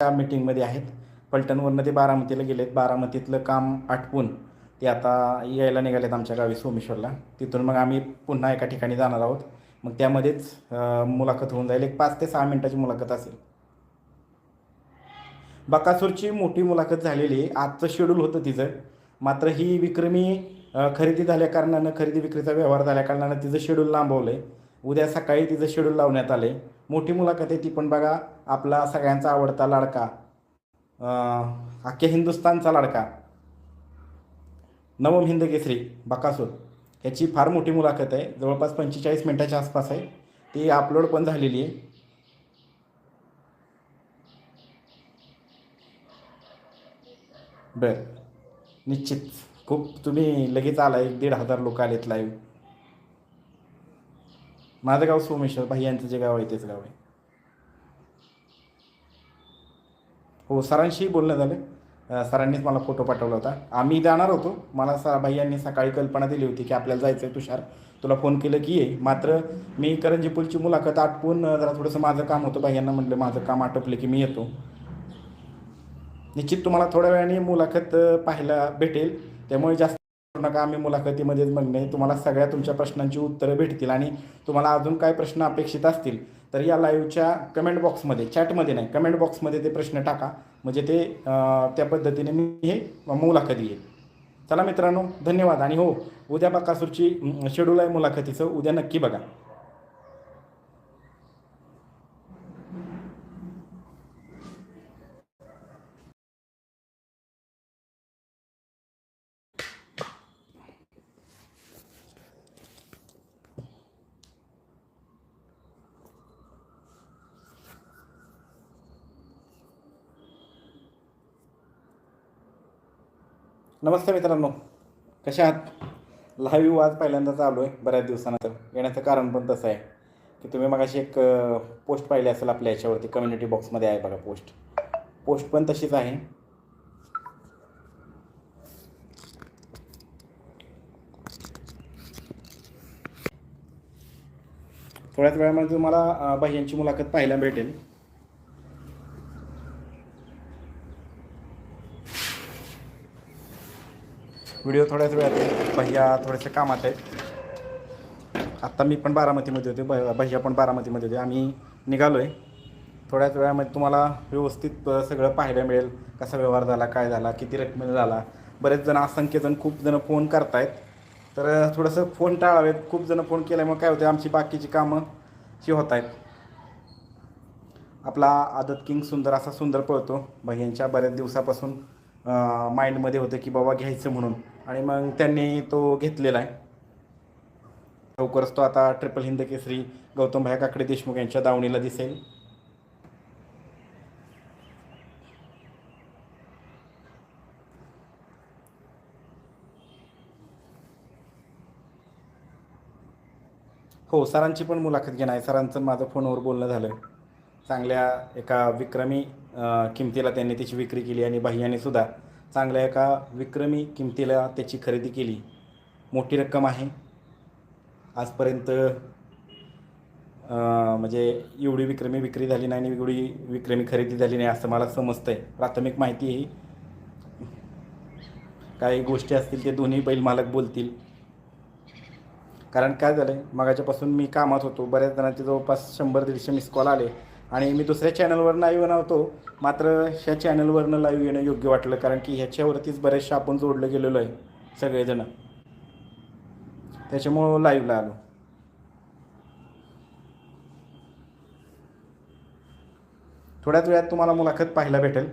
त्या मीटिंगमध्ये आहेत. फलटणवरनं ते बारामतीला गेलेत. बारामतीतलं काम आटपून ते आता यायला निघालेत आमच्या गावी सोमेश्वरला. तिथून मग आम्ही पुन्हा एका ठिकाणी जाणार आहोत. मग त्यामध्येच मुलाखत होऊन जाईल. एक पाच ते सहा मिनिटाची मुलाखत असेल. बकासूरची मोठी मुलाखत झालेली आहे. आजचं शेड्यूल होतं तिचं. मात्र ही विक्रमी खरेदी झाल्या कारणानं खरेदी विक्रीचा व्यवहार झाल्या कारणानं तिचं शेड्यूल लांबवलं आहे उद्या सकाळी तिचं शेड्यूल लावण्यात आलं आहे मोठी मुलाखत आहे ती पण बघा. आपला सगळ्यांचा आवडता लाडका. अख्ख्या हिंदुस्थानचा लाडका. नवम हिंद केसरी बकासूर. ह्याची फार मोठी मुलाखत आहे. जवळपास पंचेचाळीस मिनिटाच्या आसपास आहे. ती अपलोड पण झालेली आहे. बरं. निश्चित. खूप तुम्ही लगेच आला एक दीड हजार लोक आलेत लाईव्ह माझं गाव सोमेश्वर भाई यांचं जे गाव आहे तेच गाव आहे. हो सरांशी बोलणं झालं. सरांनीच मला फोटो पाठवला होता. आम्ही जाणार होतो. मला सर भाई यांनी सकाळी कल्पना दिली होती की आपल्याला जायचं आहे तुषार. तुला फोन केलं की ये. मात्र मी करंजी पूलची मुलाखत आटपून जरा थोडंसं माझं काम होतं. भाईयांना म्हटलं माझं काम आटपलं की मी येतो. निश्चित तुम्हाला थोड्या वेळाने मुलाखत पाहायला भेटेल. त्यामुळे जास्त नका आम्ही मुलाखतीमध्येच म्हणणे तुम्हाला सगळ्या तुमच्या प्रश्नांची उत्तरं भेटतील आणि तुम्हाला अजून काय प्रश्न अपेक्षित असतील तर या लाईव्हच्या कमेंट बॉक्समध्ये चॅटमध्ये नाही कमेंट बॉक्समध्ये ते प्रश्न टाका. म्हणजे ते त्या पद्धतीने मी हे मुलाखत येईल चला मित्रांनो धन्यवाद. आणि हो उद्या बकासूरची शेड्यूल आहे मुलाखतीचं. उद्या नक्की बघा. नमस्ते मित्रांनो कशा आहात? लाईव्ह आज पहिल्यांदा चालू आहे बऱ्याच दिवसानंतर. येण्याचं कारण पण तसं आहे की तुम्ही मगाशी एक पोस्ट पाहिली असेल आपल्या याच्यावरती कम्युनिटी बॉक्समध्ये आहे बघा पोस्ट पोस्ट पण तशीच आहे. थोड्याच वेळामध्ये तुम्हाला अं, मुलाखत पाहायला भेटेल. व्हिडिओ थोड्याच वेळात भैया थोडेसे कामात आहेत. आत्ता मी पण बारामतीमध्ये होते. भ भैया पण बारामतीमध्ये होते. आम्ही निघालो आहे थोड्याच वेळामध्ये तुम्हाला व्यवस्थित सगळं पाहायला मिळेल. कसा व्यवहार झाला काय झाला किती रकमेला झाला. बरेच जण असंख्य जण खूप जण फोन करतायत. तर थोडंसं फोन टाळावेत. खूप जण फोन केल्यामुळे काय होते आमची बाकीची कामं शी होत आहेत आपला आदत किंग सुंदर असा सुंदर पळतो. भैयांच्या बऱ्याच दिवसापासून माइंडमध्ये होतं की बाबा घ्यायचं म्हणून. आणि मग त्यांनी तो घेतलेला आहे. लवकरच तो आता ट्रिपल हिंद केसरी गौतम भाई काकडे देशमुख यांच्या दावणीला दिसेल. हो सरांची पण मुलाखत घेणार आहे. सरांचं माझं फोनवर बोलणं झालं. चांगल्या एका विक्रमी किमतीला त्यांनी त्याची विक्री केली आणि भैयाने सुद्धा चांगल्या एका विक्रमी किमतीला त्याची खरेदी केली. मोठी रक्कम आहे. आजपर्यंत म्हणजे एवढी विक्रमी विक्री झाली नाही आणि एवढी विक्रमी खरेदी झाली नाही असं मला समजतं आहे प्राथमिक माहिती ही. काही गोष्टी असतील ते दोन्ही बैल मालक बोलतील. कारण काय झालं आहे मगाच्यापासून मी कामात होतो. बऱ्याच जणांचे जवळपास शंभर दीडशे मिस कॉल आले. आणि मी दुसऱ्या चॅनलवर लाईव्ह नव्हतो मात्र ह्या चॅनलवरनं लाईव्ह येणं योग्य वाटलं कारण की ह्याच्यावरतीच बरेचशा आपण जोडलं गेलेलो आहे सगळेजणं. त्याच्यामुळं लाईव्हला आलो. थोड्याच वेळात तुम्हाला मुलाखत पाहायला भेटेल.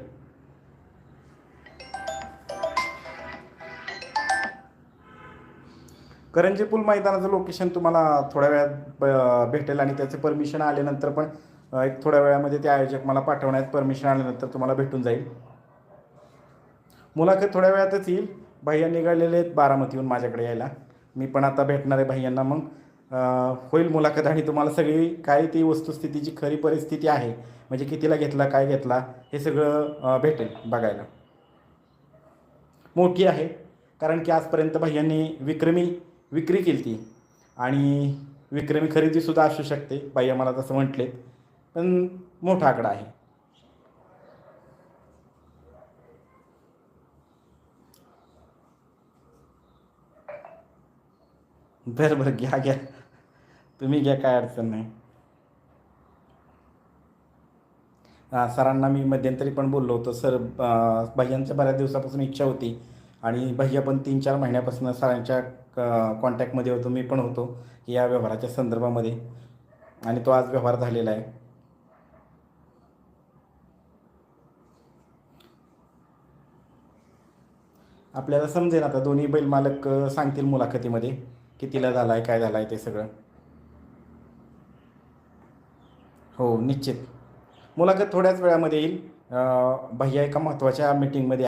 करंजी पूल मैदानाचं लोकेशन तुम्हाला थोड्या वेळात भेटेल आणि त्याचे परमिशन आल्यानंतर पण एक थोड्या वेळामध्ये ते आयोजक मला पाठवण्यात परमिशन आल्यानंतर तुम्हाला भेटून जाईल. मुलाखत थोड्या वेळातच येईल. भैया निघालेले आहेत बारामतीहून माझ्याकडे यायला. मी पण आता भेटणार आहे भैयांना मग. होईल मुलाखत आणि तुम्हाला सगळी काय ती वस्तुस्थितीची खरी परिस्थिती आहे म्हणजे कितीला घेतला काय घेतला हे सगळं भेटेल बघायला. मोठी आहे कारण की आजपर्यंत भैयांनी विक्रमी विक्री केली ती. आणि विक्रमी खरेदीसुद्धा असू शकते भैया मला तसं म्हटले पण मोठा आकडा आहे. बर बरं घ्या घ्या. तुम्ही घ्या काय अडचण नाही. सरांना मी मध्यंतरी पण बोललो होतो. सर भैयांच्या बऱ्याच दिवसापासून इच्छा होती आणि भैया पण तीन चार महिन्यापासून सरांच्या कॉन्टॅक्टमध्ये होतो. मी पण होतो या व्यवहाराच्या संदर्भामध्ये आणि तो आज व्यवहार झालेला आहे. आपल्याला समजेल आता दोन्ही बैल मालक सांगतील मुलाखतीमध्ये कितीला झाला आहे काय झाला आहे ते सगळं. हो निश्चित. मुलाखत थोड्याच वेळामध्ये येईल. भैया एका महत्त्वाच्या मीटिंगमध्ये